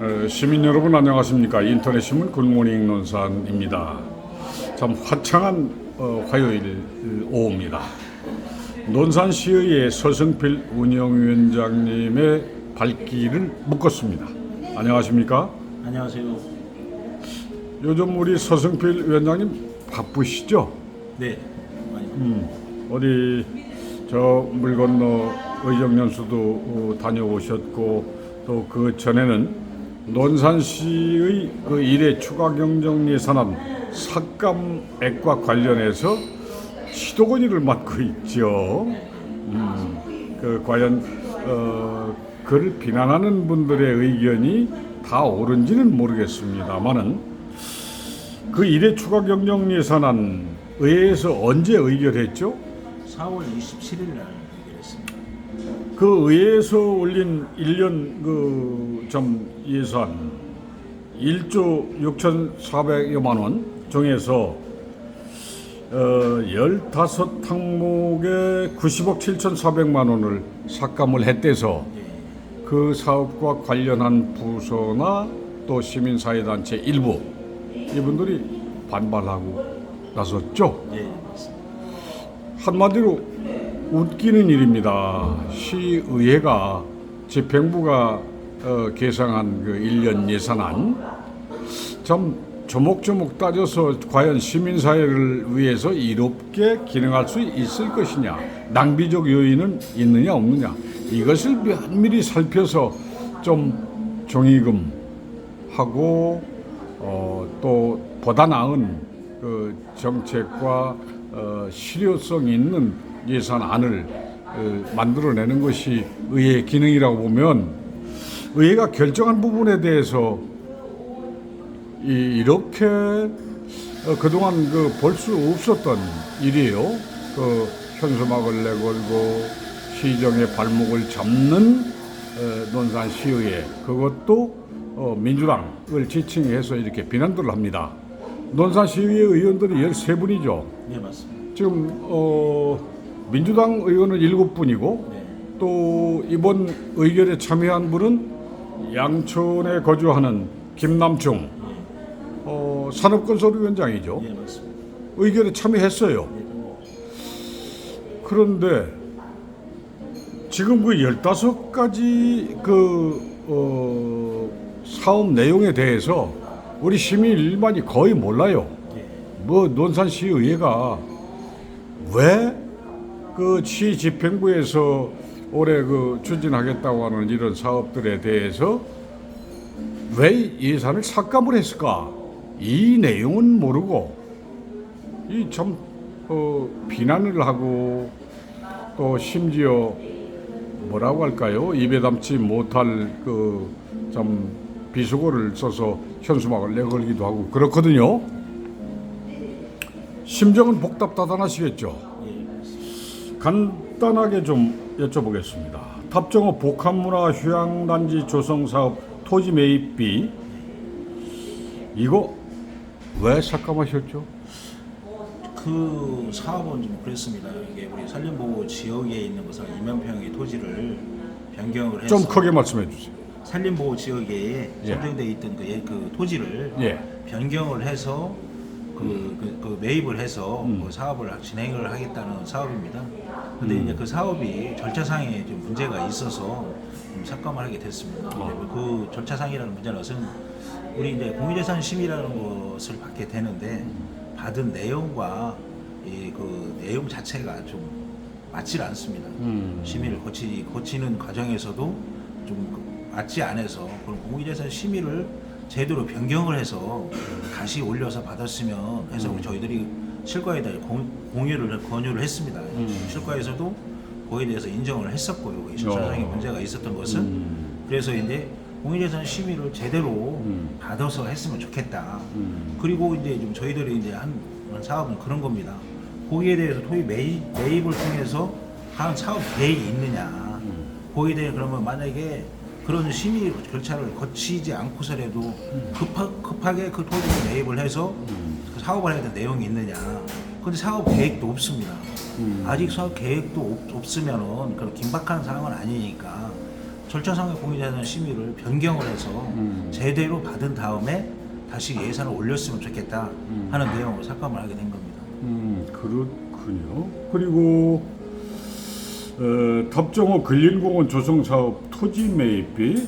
어, 시민 여러분 안녕하십니까 인터넷 신문 굿모닝 논산입니다. 참 화창한 어, 화요일 오후입니다. 논산시의회 서승필 운영위원장님의 발길을 묶었습니다. 안녕하십니까? 안녕하세요. 요즘 우리 서승필 위원장님 바쁘시죠? 네. 음, 어디 저 물 건너 의정연수도 어, 다녀오셨고 또 그 전에는 논산시의 그 일회 추가 경정 예산안 삭감액과 관련해서 시도건의를 맡고 있죠. 음, 그 과연 어, 그를 비난하는 분들의 의견이 다 옳은지는 모르겠습니다만은 그 일회 추가 경정 예산안 의회에서 언제 의결했죠? 4월 27일 날 해결했습니다. 그 의회에서 올린 1년 그점 예산 1조 6,400여만 원 중에서 어 15항목에 90억 7,400만 원을 삭감을 했대서 예. 그 사업과 관련한 부서나 또 시민사회단체 일부 이분들이 반발하고 나섰죠. 예. 한마디로 웃기는 일입니다. 시의회가 집행부가 어, 계상한 그 1년 예산안. 참 조목조목 따져서 과연 시민사회를 위해서 이롭게 기능할 수 있을 것이냐 낭비적 요인은 있느냐 없느냐 이것을 면밀히 살펴서 좀 종이금 하고 어, 또 보다 나은 그 정책과 어, 실효성 있는 예산안을 어, 만들어내는 것이 의회의 기능이라고 보면 의회가 결정한 부분에 대해서 이, 이렇게 어, 그동안 그 볼 수 없었던 일이에요. 그 현수막을 내걸고 시정의 발목을 잡는 어, 논산 시의회 그것도 어, 민주당을 지칭해서 이렇게 비난들을 합니다. 논산 시의회 의원들이 13분이죠. 네, 맞습니다. 지금 어, 민주당 의원은 7분이고 네. 또 이번 의결에 참여한 분은 양천에 거주하는 김남중 어, 산업건설위원장이죠. 예, 맞습니다. 의결에 참여했어요. 그런데 지금 그 15가지 그 어, 사업 내용에 대해서 우리 시민 일반이 거의 몰라요. 예. 뭐 논산시의회가 왜 그 시 집행부에서 올해 그 추진하겠다고 하는 이런 사업들에 대해서 왜 예산을 삭감을 했을까? 이 내용은 모르고 이참 어, 비난을 하고 또 심지어 뭐라고 할까요? 입에 담지 못할 그 참 비속어를 써서 현수막을 내걸기도 하고 그렇거든요. 심정은 복답다단하시겠죠. 간단하게 좀 여쭤보겠습니다. 탑정호 복합문화 휴양단지 조성 사업 토지 매입비 이거 왜 삭감하셨죠? 그 사업은 좀 그랬습니다. 이게 우리 산림보호 지역에 있는 것을 2만 평의 토지를 변경을 해서 좀 크게 말씀해 주세요. 산림보호 지역에 예. 선정돼 있던 그, 예- 그 토지를 예. 변경을 해서 그, 그, 그 매입을 해서 음. 그 사업을 진행을 하겠다는 사업입니다. 근데 음. 이제 그 사업이 절차상에 좀 문제가 있어서 좀 삭감을 하게 됐습니다. 어. 그 절차상이라는 문제는 우리 이제 공유재산 심의라는 것을 받게 되는데 받은 내용과 이 그 내용 자체가 좀 맞질 않습니다. 음. 심의를 거치, 거치는 과정에서도 좀그 맞지 않아서 그런 공유재산 심의를 제대로 변경을 해서 다시 올려서 받았으면 해서 우리 저희들이 실과에다 공, 공유를 권유를 했습니다. 실과에서도 그에 대해서 인정을 했었고요. 실차상의 어. 문제가 있었던 것은 음. 그래서 이제 공유재산 심의를 제대로 음. 받아서 했으면 좋겠다. 음. 그리고 이제 좀 저희들이 이제 한, 한 사업은 그런 겁니다. 거기에 대해서 토의 매입, 매입을 통해서 한 사업 계획이 있느냐. 거기에 대해 그러면 만약에 그런 심의 절차를 거치지 않고서라도 급하, 급하게 그 토지를 매입을 해서 그 사업을 해야 될 내용이 있느냐. 근데 사업 계획도 없습니다. 아직 사업 계획도 없, 없으면은 그런 긴박한 상황은 아니니까 절차상의 공유자는 심의를 변경을 해서 음. 제대로 받은 다음에 다시 예산을 올렸으면 좋겠다 음. 하는 내용으로 삭감을 하게 된 겁니다. 음, 그렇군요. 그리고 어, 탑정호 근린공원 조성 사업 토지 매입비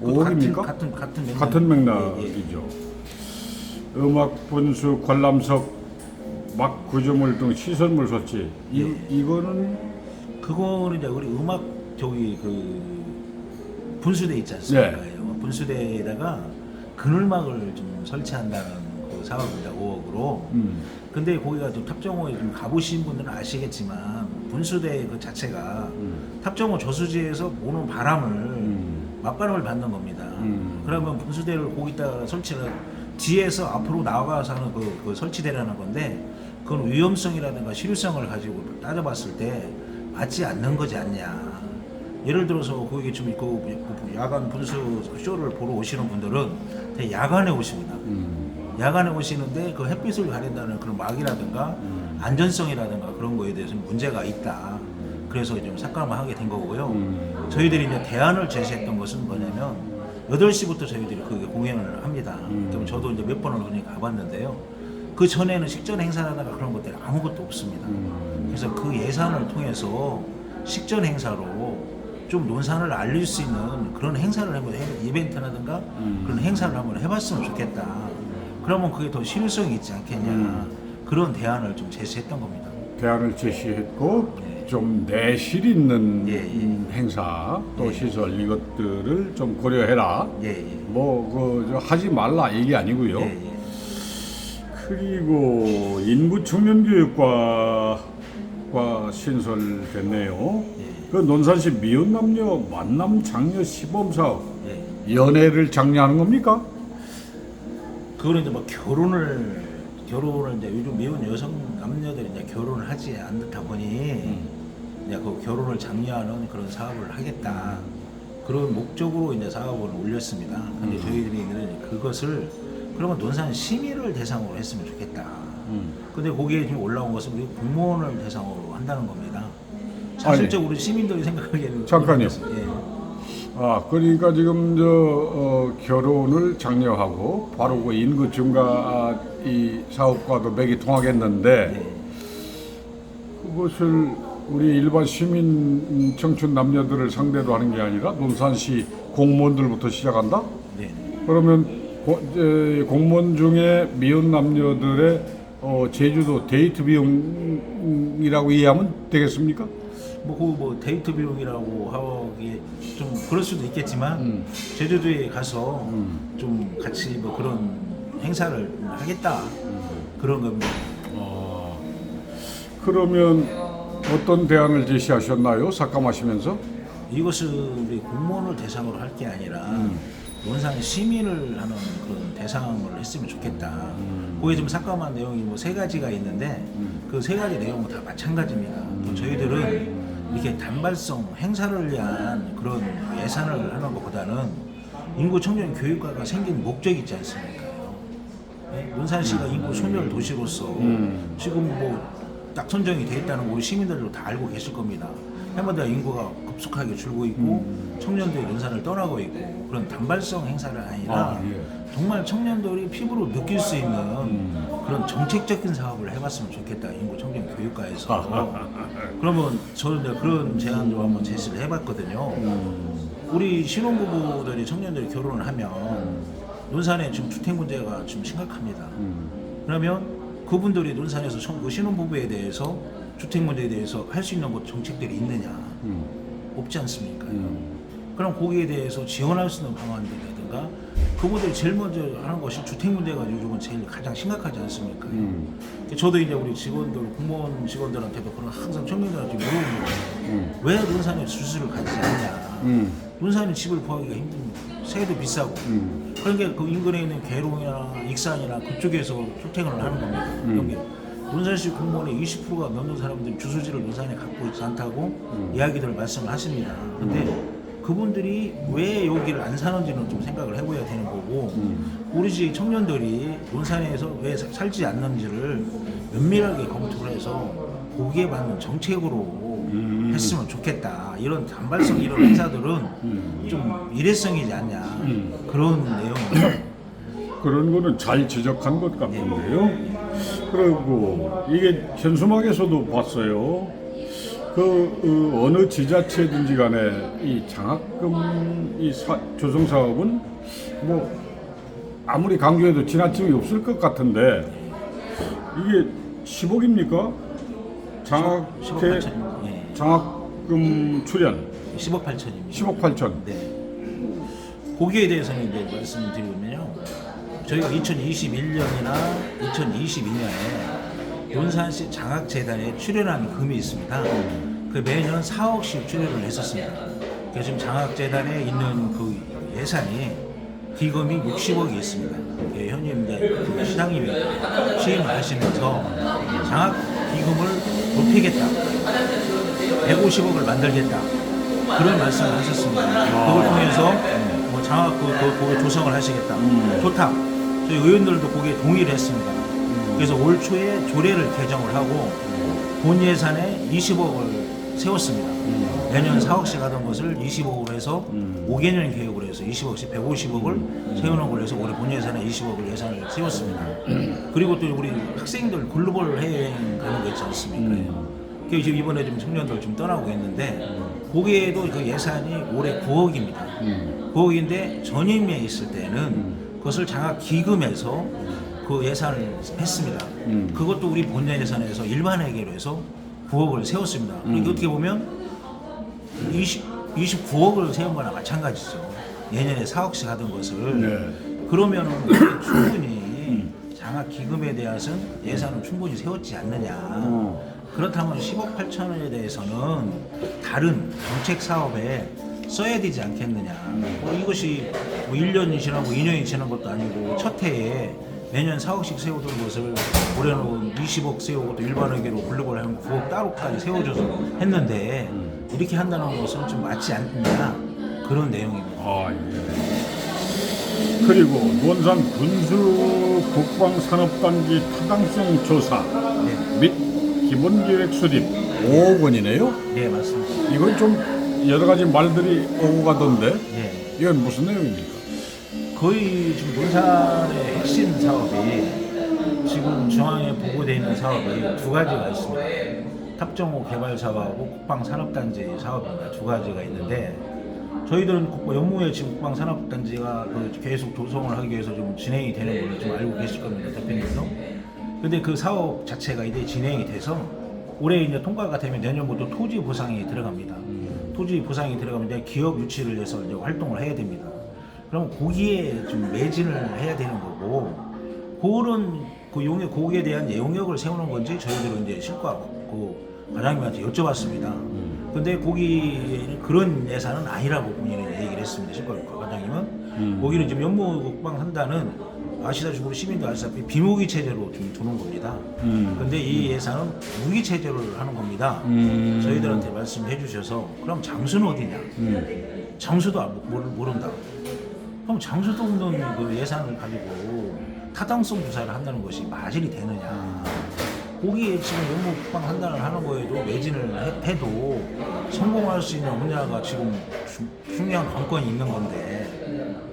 그 5억입니까? 같은 같은 맥락. 같은 예, 예. 맥락이죠. 음악 분수 관람석 막 구조물 등 시설물 설치 이, 예. 이거는 그거는 이제 우리 음악 저기 그 분수대 있지 않습니까? 네. 분수대에다가 그늘막을 좀 설치한다는 그 사업입니다. 5억으로. 음, 근데 거기가 좀 탑정호에 좀 가보신 분들은 아시겠지만 분수대 그 자체가 음, 탑정호 저수지에서 오는 바람을 음, 맞바람을 받는 겁니다. 음. 그러면 분수대를 거기다가 설치를 뒤에서 앞으로 나가서 하는 그, 그 설치대라는 건데 그건 위험성이라든가 실효성을 가지고 따져봤을 때 맞지 않는 거지 않냐. 예를 들어서 거기 좀 있고 그 야간 분수 쇼를 보러 오시는 분들은 대개 야간에 오십니다. 음, 야간에 오시는데 그 햇빛을 가린다는 그런 막이라든가 음. 안전성이라든가 그런 거에 대해서는 문제가 있다. 그래서 좀 삭감을 하게 된 거고요. 음. 저희들이 이제 대안을 제시했던 것은 뭐냐면 8시부터 저희들이 그 공연을 합니다. 음. 그럼 저도 이제 몇 번을 그냥 가봤는데요. 그 전에는 식전 행사라든가 그런 것들이 아무것도 없습니다. 음. 그래서 그 예산을 통해서 식전 행사로 좀 논산을 알릴 수 있는 그런 행사를 한번 해, 이벤트라든가 음. 그런 행사를 한번 해봤으면 좋겠다. 그러면 그게 더 실효성이 있지 않겠냐. 음. 그런 대안을 좀 제시했던 겁니다. 대안을 제시했고 예. 좀 내실 있는 예, 예. 음, 행사 또 예. 시설 이것들을 좀 고려해라. 예, 예. 뭐그 하지 말라 얘기 아니고요. 예, 예. 그리고 인구 청년 교육과 과 신설됐네요. 예. 그 논산시 미혼 남녀 만남 장려 시범 사업 예. 연애를 장려하는 겁니까? 그거는 이제 뭐 결혼을 결혼을 이제 요즘 미혼 여성 남녀들이 이제 결혼을 하지 않다 보니 이제 그 결혼을 장려하는 그런 사업을 하겠다 그런 목적으로 이제 사업을 올렸습니다. 근데 저희들이 그것을 그러면 논산 시민을 대상으로 했으면 좋겠다. 음. 근데 거기에 지금 올라온 것은 우리 공무원을 대상으로 한다는 겁니다. 사실적으로 시민들이 생각하기에는 잠깐요. 예. 아 그러니까 지금 저 어, 결혼을 장려하고 바로 그 인구 증가 이 사업과도 맥이 통하겠는데 네. 그것을 우리 일반 시민 청춘 남녀들을 상대로 하는 게 아니라 논산시 공무원들부터 시작한다? 네. 그러면 고- 이제 공무원 중에 미혼 남녀들의 어, 제주도 데이트 비용이라고 이해하면 되겠습니까? 뭐, 그뭐 데이트 비용이라고 하기 좀 그럴 수도 있겠지만 음. 제주도에 가서 음. 좀 같이 뭐 그런 행사를 하겠다 그런 겁니다. 어, 그러면 어떤 대안을 제시하셨나요? 삭감하시면서? 이것은 우리 공무원을 대상으로 할 게 아니라 음. 논산 시민을 하는 그런 대상을 했으면 좋겠다. 음. 거기에 좀 삭감한 내용이 뭐 세 가지가 있는데 그 세 가지 내용은 다 마찬가지입니다. 음. 또 저희들은 이렇게 단발성 행사를 위한 그런 예산을 하는 것보다는 인구 청년 교육과가 생긴 목적이 있지 않습니까? 네? 논산시가 인구 소멸 도시로서 음. 지금 뭐 딱 선정이 돼 있다는 거 우리 시민들도 다 알고 계실 겁니다. 해마다 인구가 급속하게 줄고 있고 청년들이 논산을 떠나고 있고 그런 단발성 행사가 아니라 아, 예. 정말 청년들이 피부로 느낄 수 있는 그런 정책적인 사업을 해봤으면 좋겠다 인구 청년 교육과에서 그러면 저는 이제 그런 제안도 한번 제시를 해봤거든요. 우리 신혼부부들이 청년들이 결혼을 하면 논산에 지금 주택 문제가 좀 심각합니다. 그러면 그분들이 논산에서 청- 그 신혼부부에 대해서 주택 문제에 대해서 할 수 있는 것 정책들이 있느냐 음. 없지 않습니까? 음. 그럼 거기에 대해서 지원할 수 있는 방안들이라든가 그분들이 제일 먼저 하는 것이 주택 문제가 요즘은 제일 가장 심각하지 않습니까? 음. 저도 이제 우리 직원들 공무원 직원들한테도 그런 항상 청년들한테 물어보는 거예요. 음. 왜 논산에 주식을 가지지 않냐? 음. 논산에 집을 구하기가 힘듭니다. 세도 비싸고. 음. 그러니까 그 인근에 있는 계룡이나 익산이나 그쪽에서 출퇴근을 하는 겁니다. 음. 여기 논산시 공무원의 20%가 넘는 사람들이 주소지를 논산에 갖고 있지 않다고 이야기들을 말씀을 하십니다. 근데 그분들이 왜 여기를 안 사는지는 좀 생각을 해봐야 되는 거고 우리 집 청년들이 논산에서 왜 사- 살지 않는지를 면밀하게 검토를 해서 거기에 맞는 정책으로 음. 했으면 좋겠다. 이런 단발성 이런 행사들은 음. 좀 일회성이지 않냐 그런 내용입니다. 그런 거는 잘 지적한 것 같은데요. 그리고 이게 현수막에서도 봤어요. 그 어, 느 지자체든지 간에 이 장학금 이 사, 조성 사업은 뭐 아무리 강조해도 지나침이 없을 것 같은데 이게 10억입니까? 장학 10억 8천. 예. 장학금 출연 10억 8천입니다. 10억 8천. 네. 거기에 대해서는 이제 말씀드리면요. 저희가 2021년이나 2022년에 논산시 장학재단에 출연한 금이 있습니다. 그 매년 4억씩 출연을 했었습니다. 그래서 지금 장학재단에 있는 그 예산이 기금이 60억이 있습니다. 예, 현임 그 시장님이 취임을 하시면서 장학 기금을 높이겠다. 150억을 만들겠다. 그런 말씀을 하셨습니다. 그걸 통해서 뭐 장학 그, 조성을 하시겠다. 좋다. 저희 의원들도 거기에 동의를 했습니다. 그래서 올 초에 조례를 개정을 하고 본 예산에 20억을 세웠습니다. 내년 4억씩 하던 것을 20억으로 해서 5개년 계획으로 해서 20억씩 150억을 세워놓은 걸로 해서 올해 본 예산에 20억을 예산을 세웠습니다. 그리고 또 우리 학생들 글로벌 해외여행 가는 거 있지 않습니까? 그 지금 이번에 좀 청년들 좀 떠나고 있는데 거기에도 그 예산이 올해 9억입니다. 9억인데 전임에 있을 때는 그것을 장학 기금에서 그 예산을 했습니다. 그것도 우리 본년 예산에서 일반 회계로 해서 9억을 세웠습니다. 그러니까 어떻게 보면 20, 29억을 세운 거나 마찬가지죠. 예년에 4억씩 하던 것을 네. 그러면은 충분히 장학 기금에 대해서는 예산을 충분히 세웠지 않느냐. 어. 그렇다면 10억 8천 원에 대해서는 다른 정책 사업에 써야 되지 않겠느냐. 뭐 이것이 뭐 1년이 지나고 2년이 지난 것도 아니고 첫 해에 매년 4억씩 세우던 것을 올해는 20억 세우고 또 일반 회계로 글로벌 하면 9억 따로까지 세워줘서 했는데 이렇게 한다는 것은 좀 맞지 않느냐 그런 내용입니다. 아, 예. 그리고 논산 군수 국방산업단지 타당성 조사 네, 및 기본계획 수립 5억 원이네요. 네 맞습니다. 이건 좀 여러 가지 말들이 오고 가던데 네. 이건 무슨 내용입니까? 거의 지금 논산의 핵심 사업이 지금 중앙에 보고되어 있는 사업이 두 가지가 있습니다. 탑정호 개발 사업하고 국방 산업단지 사업입니다. 두 가지가 있는데 저희들은 연무에 지금 국방 산업단지가 그 계속 조성을 하기 위해서 좀 진행이 되는 걸로 좀 알고 계실 겁니다. 대표님도. 근데 그 사업 자체가 이제 진행이 돼서 올해 이제 통과가 되면 내년부터 토지 보상이 들어갑니다. 토지 보상이 들어가면 이제 기업 유치를 해서 이제 활동을 해야 됩니다. 그럼 거기에 좀 매진을 해야 되는 거고 그런 그 용역 거기에 대한 용역을 세우는 건지 저희들은 이제 실과 그 과장님한테 여쭤봤습니다. 근데 거기 그런 예산은 아니라고 본인은 얘기를 했습니다. 실과 과장님은 거기는 지금 연무 국방 한다는 아시다시피 우리 시민도 아시다시피 비무기 체제로 좀 두는 겁니다. 근데 이 예산은 무기 체제를 하는 겁니다. 저희들한테 말씀해 주셔서 그럼 장수는 어디냐? 장수도 안- 모르, 모른다. 그럼 장수도 없는 그 예산을 가지고 타당성 조사를 한다는 것이 마질이 되느냐. 거기에 지금 연무 국방 한다는 하는 거에도 매진을 해, 도 성공할 수 있는 분야가 지금 주- 중요한 관건이 있는 건데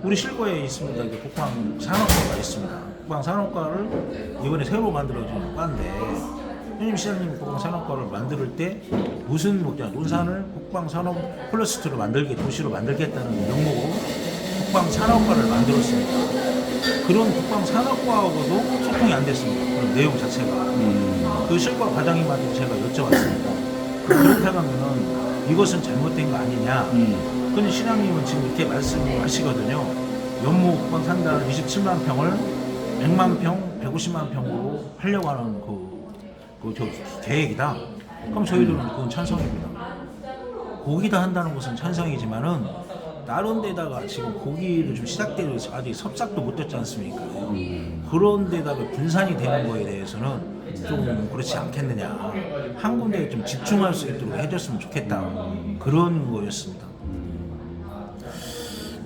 우리 실과에 있습니다. 이제 국방 산업과가 있습니다. 국방 산업과를 이번에 새로 만들어진 과인데 현임 시장님 국방 산업과를 만들 때 무슨 목적? 논산을 국방 산업 플러스2로 만들게 도시로 만들겠다는 명목으로 국방 산업과를 만들었습니다. 그런 국방 산업과하고도 소통이 안 됐습니다. 그런 내용 자체가. 그 실과 과장님한테 제가 여쭤봤습니다. 그렇다면은 이것은 잘못된 거 아니냐. 근데 신앙님은 지금 이렇게 말씀하시거든요. 연무 국방 산다는 27만 평을 100만 평, 150만 평으로 하려고 하는 그, 그, 저, 계획이다. 그럼 저희들은 그건 찬성입니다. 고기다 한다는 것은 찬성이지만은 다른 데다가 지금 고기를 좀 시작되고 아직 섭삭도 못 됐지 않습니까? 그런 데다가 분산이 되는 거에 대해서는 좀 그렇지 않겠느냐. 한 군데에 좀 집중할 수 있도록 해줬으면 좋겠다. 그런 거였습니다.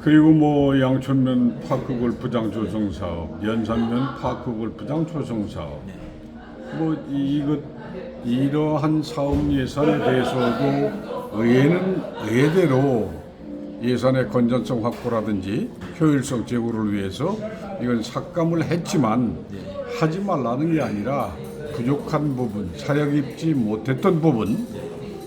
그리고 뭐 양천면 파크 골프장 조성 사업, 연산면 파크 골프장 조성 사업. 네. 뭐 이- 이것 이러한 사업 예산에 대해서도 의회는 의회대로 예산의 건전성 확보라든지 효율성 제고를 위해서 이건 삭감을 했지만 하지 말라는 게 아니라 부족한 부분, 사력 입지 못했던 부분,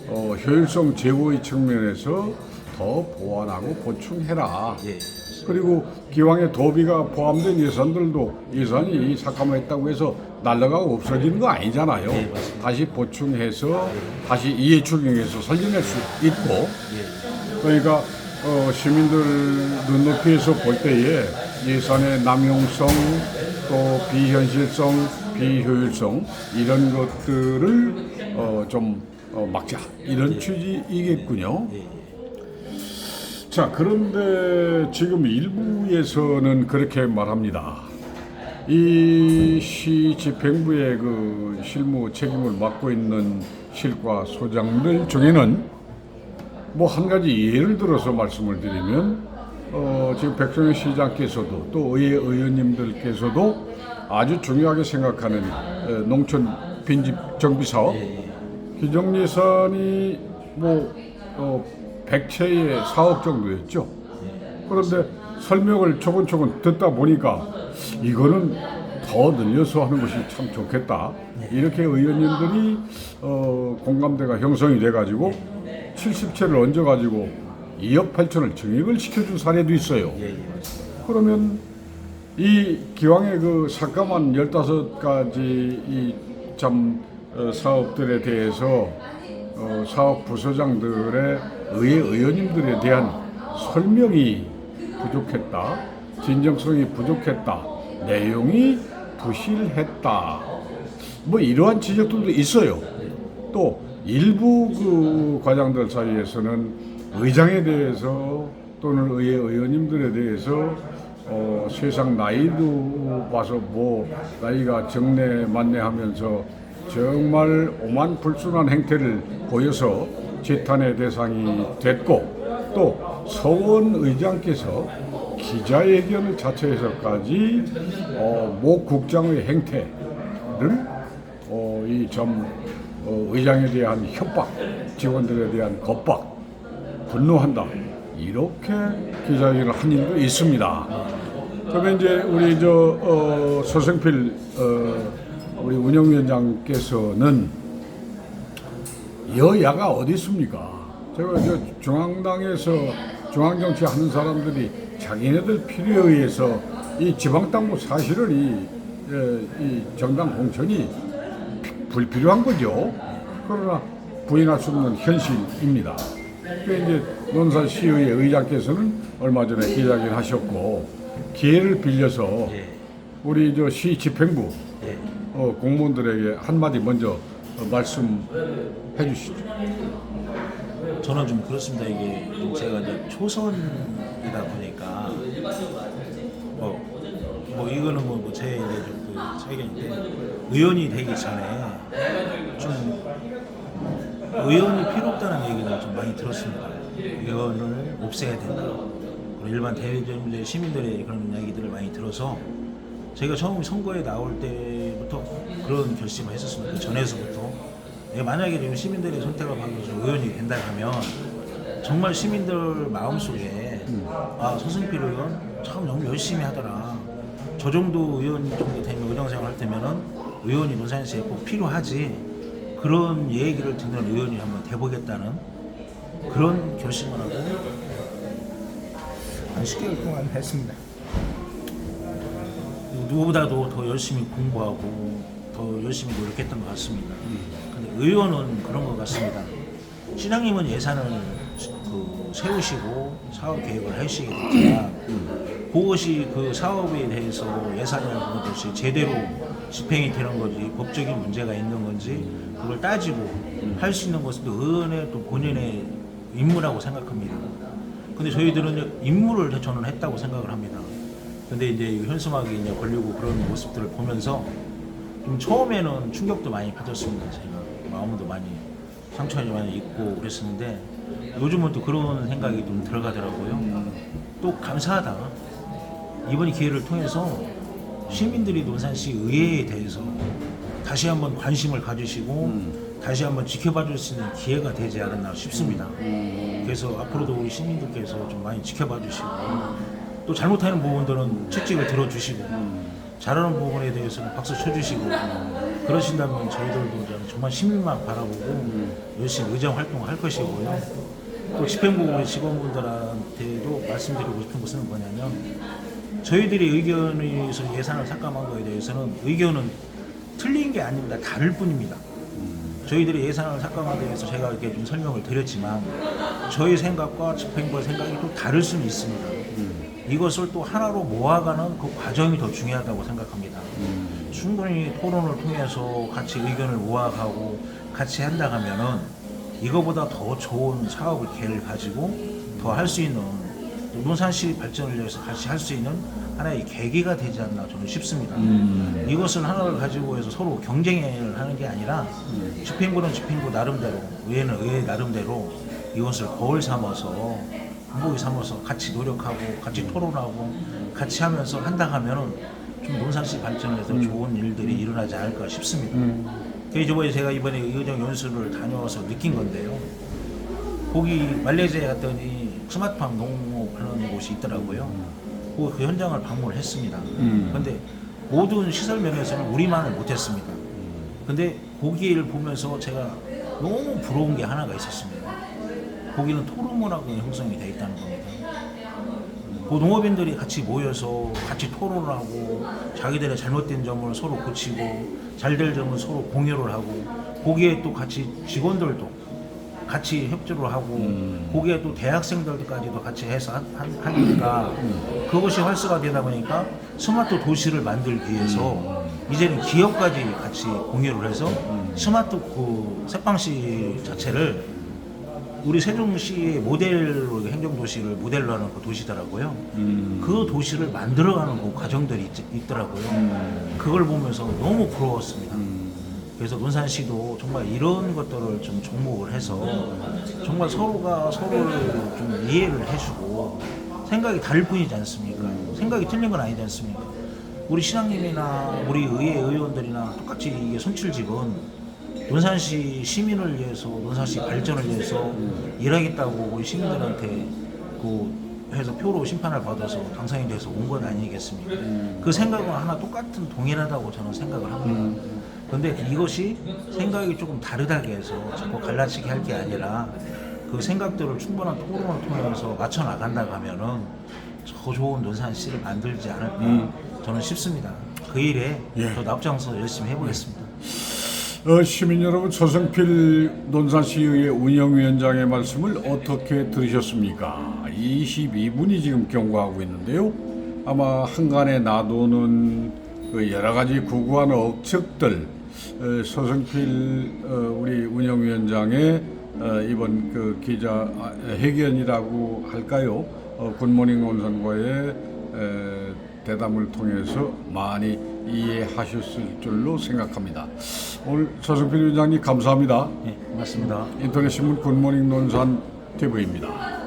어, 효율성 제고의 측면에서 더 보완하고 보충해라. 예. 그리고 기왕에 도비가 포함된 예산들도 예산이 삭감했다고 해서 날라가고 없어지는 거 아니잖아요. 네, 맞습니다. 다시 보충해서 다시 이해 추경해서 살려낼 수 있고 예. 그러니까 어, 시민들 눈높이에서 볼 때에 예산의 남용성 또 비현실성 비효율성 이런 것들을 어, 좀 어, 막자 이런 취지이겠군요. 예. 자 그런데 지금 일부에서는 그렇게 말합니다. 이 시 집행부의 그 실무 책임을 맡고 있는 실과 소장들 중에는 뭐 한 가지 예를 들어서 말씀을 드리면 어, 지금 백종현 시장께서도 또 의회 의원님들께서도 아주 중요하게 생각하는 어, 농촌 빈집 정비 사업 기정 예산이 뭐 어, 100채의 4억 정도였죠. 그런데 설명을 조근조근 듣다 보니까 이거는 더 늘려서 하는 것이 참 좋겠다. 이렇게 의원님들이 어, 공감대가 형성이 돼가지고 70채를 얹어가지고 2억 8천을 증액을 시켜준 사례도 있어요. 그러면 이 기왕의 그 삭감한 15가지 이참 어, 사업들에 대해서 어, 사업 부서장들의 의회 의원님들에 대한 설명이 부족했다. 진정성이 부족했다. 내용이 부실했다. 뭐 이러한 지적들도 있어요. 또 일부 그 과장들 사이에서는 의장에 대해서 또는 의회 의원님들에 대해서 어, 세상 나이도 봐서 뭐 나이가 정내 만내 하면서 정말 오만불순한 행태를 보여서 재탄의 대상이 됐고 또 서원 의장께서 기자회견을 자체에서까지 어, 모 국장의 행태를 어, 이점 어, 의장에 대한 협박, 직원들에 대한 겁박, 분노한다. 이렇게 기자회견을 한 일도 있습니다. 그러면 이제 우리 저 어, 서생필 어, 우리 운영위원장께서는 여야가 어디 있습니까? 제가 저 중앙당에서 중앙정치 하는 사람들이 자기네들 필요에 의해서 이 지방당부 사실은 이, 예, 이 정당 공천이 불필요한 거죠. 그러나 부인할 수 없는 현실입니다. 그 이제 논산 시의회 의장께서는 얼마 전에 기자회견 하셨고 기회를 빌려서 예. 우리 저 시 집행부 예. 어, 공무원들에게 한마디 먼저 어, 말씀해 주시죠. 저는 좀 그렇습니다. 이게 좀 제가 이제 초선이다 보니까 뭐, 뭐 이거는 뭐제 이제 좀그 세계인데 의원이 되기 전에 좀 의원이 필요 없다는 얘기를 좀 많이 들었습니다. 의원을 없애야 된다. 그리고 일반 대외적인 시민들의 그런 이야기들을 많이 들어서 제가 처음 선거에 나올 때부터 그런 결심을 했었습니다. 그 전에서부터 만약에 지금 시민들의 선택을 받아서 의원이 된다 하면 정말 시민들 마음속에 아 서승필 의원 참 너무 열심히 하더라. 저 정도 의원 정도 되면 의정생활 할 때면은 의원이 논산시에 꼭 필요하지. 그런 얘기를 듣는 의원이 한번 돼보겠다는 그런 결심을 하고 한 10개월 동안 했습니다. 누구보다도 더 열심히 공부하고 더 열심히 노력했던 것 같습니다. 근데 의원은 그런 것 같습니다. 시장님은 예산을 그 세우시고 사업 계획을 하시겠지만 그것이 그 사업에 대해서 예산이라는 것이 제대로 집행이 되는 건지 법적인 문제가 있는 건지 그걸 따지고 할 수 있는 것은 또 의원의 또 본인의 임무라고 생각합니다. 근데 저희들은 임무를 저는 했다고 생각을 합니다. 근데 이제 현수막이 이제 걸리고 그런 모습들을 보면서 좀 처음에는 충격도 많이 받았습니다. 제가 마음도 많이 상처가 많이 있고 그랬었는데 요즘은 또 그런 생각이 좀 들어가더라고요. 또 감사하다. 이번 기회를 통해서 시민들이 논산시 의회에 대해서 다시 한번 관심을 가지시고 다시 한번 지켜봐 줄 수 있는 기회가 되지 않았나 싶습니다. 그래서 앞으로도 우리 시민들께서 좀 많이 지켜봐 주시고 또 잘못하는 부분들은 채찍을 들어주시고 잘하는 부분에 대해서는 박수 쳐주시고 그러신다면 저희들도 좀 정말 시민만 바라보고 열심히 의정 활동을 할 것이고요. 또 집행부 직원분들한테도 말씀드리고 싶은 것은 뭐냐면 저희들이 의견에서 예산을 삭감한 거에 대해서는 의견은 틀린 게 아닙니다. 다를 뿐입니다. 저희들이 예산을 삭감하기 위해서 제가 이렇게 좀 설명을 드렸지만 저희 생각과 집행부의 생각이 또 다를 수는 있습니다. 이것을 또 하나로 모아가는 그 과정이 더 중요하다고 생각합니다. 충분히 토론을 통해서 같이 의견을 모아가고 같이 한다 하면은 이거보다 더 좋은 사업을 기회를 가지고 더 할 수 있는 논산시 발전을 위해서 같이 할 수 있는 하나의 계기가 되지 않나 저는 싶습니다. 이것을 하나를 가지고 해서 서로 경쟁을 하는 게 아니라 집행부는 집행부 나름대로 의회는 의회 나름대로 이것을 거울 삼아서 한복이 삼아서 같이 노력하고 같이 토론하고 같이 하면서 한다 하면은 좀 논산시 발전에서 좋은 일들이 일어나지 않을까 싶습니다. 그 저번에 제가 이번에 의정 연수를 다녀와서 느낀 건데요. 거기 말레이시아에 갔더니 스마트팜 농업하는 곳이 있더라고요. 그, 그 현장을 방문을 했습니다. 그런데 모든 시설 면에서는 우리만을 못했습니다. 근데 거기를 보면서 제가 너무 부러운 게 하나가 있었습니다. 거기는 토론문화가 형성이 되어 있다는 겁니다. 그 농업인들이 같이 모여서 같이 토론을 하고 자기들의 잘못된 점을 서로 고치고 잘 될 점을 서로 공유를 하고 거기에 또 같이 직원들도 같이 협조를 하고 거기에 또 대학생들까지도 같이 해서 하- 하- 하니까 그것이 활성화 되다 보니까 스마트 도시를 만들기 위해서 이제는 기업까지 같이 공유를 해서 스마트 그 색방시 자체를 우리 세종시의 모델로 행정도시를 모델로 하는 그 도시더라고요. 그 도시를 만들어가는 그 과정들이 있, 더라고요 그걸 보면서 너무 부러웠습니다. 그래서 논산시도 정말 이런 것들을 좀 접목을 해서 정말 서로가 서로를 좀 이해를 해주고 생각이 다를 뿐이지 않습니까? 생각이 틀린 건 아니지 않습니까? 우리 시장님이나 우리 의회 의원들이나 똑같이 이게 손칠직은 논산시 시민을 위해서 논산시 발전을 위해서 일하겠다고 우리 시민들한테 그 해서 표로 심판을 받아서 당선이 돼서 온 건 아니겠습니까? 그 생각은 하나 똑같은 동일하다고 저는 생각을 합니다. 그런데 이것이 생각이 조금 다르다게 해서 자꾸 갈라치게 할게 아니라 그 생각들을 충분한 토론을 통해서 맞춰 나간다고 하면은 더 좋은 논산시를 만들지 않을까 저는 싶습니다. 그 일에 예. 저 납장서 열심히 해보겠습니다. 어, 시민 여러분, 서성필 논산시의회 운영위원장의 말씀을 어떻게 들으셨습니까? 22분이 지금 경고하고 있는데요. 아마 한간에 놔두는 그 여러 가지 구구한 억측들, 어, 서성필 어, 우리 운영위원장의 어, 이번 그 기자 아, 회견이라고 할까요? 어, 굿모닝 에, 대담을 통해서 많이 이해하셨을 줄로 생각합니다. 오늘 서승필 위원장님 감사합니다. 예, 고맙습니다. 인터넷 신문 굿모닝 논산 TV입니다.